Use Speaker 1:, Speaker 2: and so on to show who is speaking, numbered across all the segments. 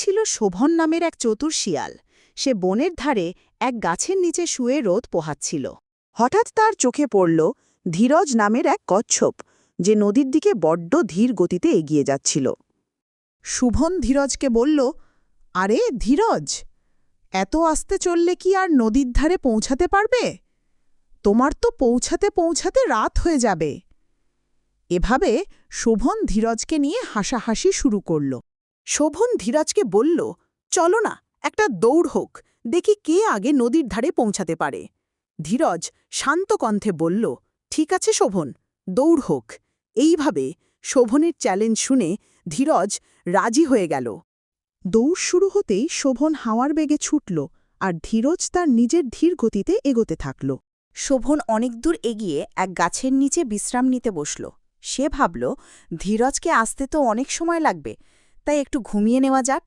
Speaker 1: ছিল শোভন নামের এক চতুর শিয়াল। সে বনের ধারে এক গাছের নিচে শুয়ে রোদ পোহাচ্ছিল। হঠাৎ তার চোখে পড়ল ধীরজ নামের এক কচ্ছপ, যে নদীর দিকে বড্ড ধীর গতিতে এগিয়ে যাচ্ছিল। শুভন ধীরজকে বলল, আরে ধীরজ, এত আস্তে চললে কি আর নদীর ধারে পৌঁছাতে পারবে? তোমার তো পৌঁছাতে পৌঁছাতে রাত হয়ে যাবে। এভাবে শোভন ধীরজকে নিয়ে হাসাহাসি শুরু করল। শোভন ধীরজকে বলল, চলো না, একটা দৌড় হোক, দেখি কে আগে নদীর ধারে পৌঁছাতে পারে। ধীরজ শান্ত কণ্ঠে বলল, ঠিক আছে শোভন, দৌড় হোক। এইভাবে শোভনের চ্যালেঞ্জ শুনে ধীরজ রাজি হয়ে গেল। দৌড় শুরু হতেই শোভন হাওয়ার বেগে ছুটল আর ধীরজ তার নিজের ধীর গতিতে এগোতে থাকল। শোভন অনেক দূর এগিয়ে এক গাছের নিচে বিশ্রাম নিতে বসল। সে ভাবল, ধীরজকে আসতে তো অনেক সময় লাগবে তাই একটু ঘুমিয়ে নেওয়া যাক।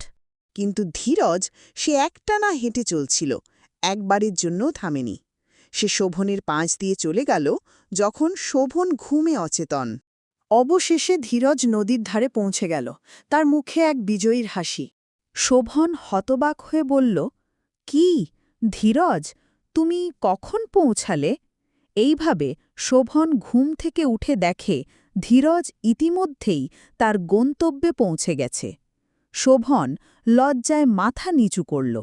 Speaker 1: কিন্তু ধীরজ সে একটানা হেঁটে চলছিল, একবারের জন্য থামেনি। সে শোভনের পাঁচ দিয়ে চলে গেল যখন শোভন ঘুমে অচেতন। অবশেষে ধীরজ নদীর ধারে পৌঁছে গেল, তার মুখে এক বিজয়ীর হাসি। শোভন হতবাক হয়ে বলল, কি, ধীরজ, তুমি কখন পৌঁছালে? এইভাবে শোভন ঘুম থেকে উঠে দেখে ধীরজ ইতিমধ্যেই তার গন্তব্যে পৌঁছে গেছে। শোভন লজ্জায় মাথা নিচু করল।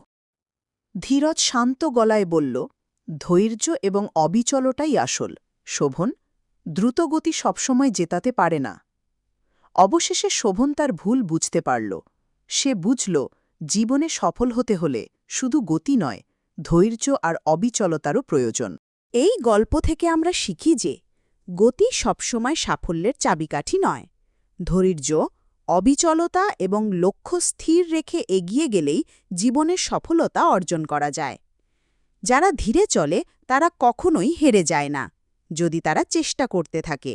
Speaker 1: ধীরজ শান্ত গলায় বলল, ধৈর্য এবং অবিচলটাই আসল। শোভন, দ্রুতগতি সবসময় জেতাতে পারে না। অবশেষে শোভন তার ভুল বুঝতে পারল। সে বুঝল, জীবনে সফল হতে হলে শুধু গতি নয়, ধৈর্য আর অবিচলতারও প্রয়োজন। এই গল্প থেকে আমরা শিখি যে গতি সবসময় সাফল্যের চাবিকাঠি নয়। ধৈর্য, অবিচলতা এবং লক্ষ্য স্থির রেখে এগিয়ে গেলেই জীবনের সফলতা অর্জন করা যায়। যারা ধীরে চলে, তারা কখনোই হেরে যায় না, যদি তারা চেষ্টা করতে থাকে।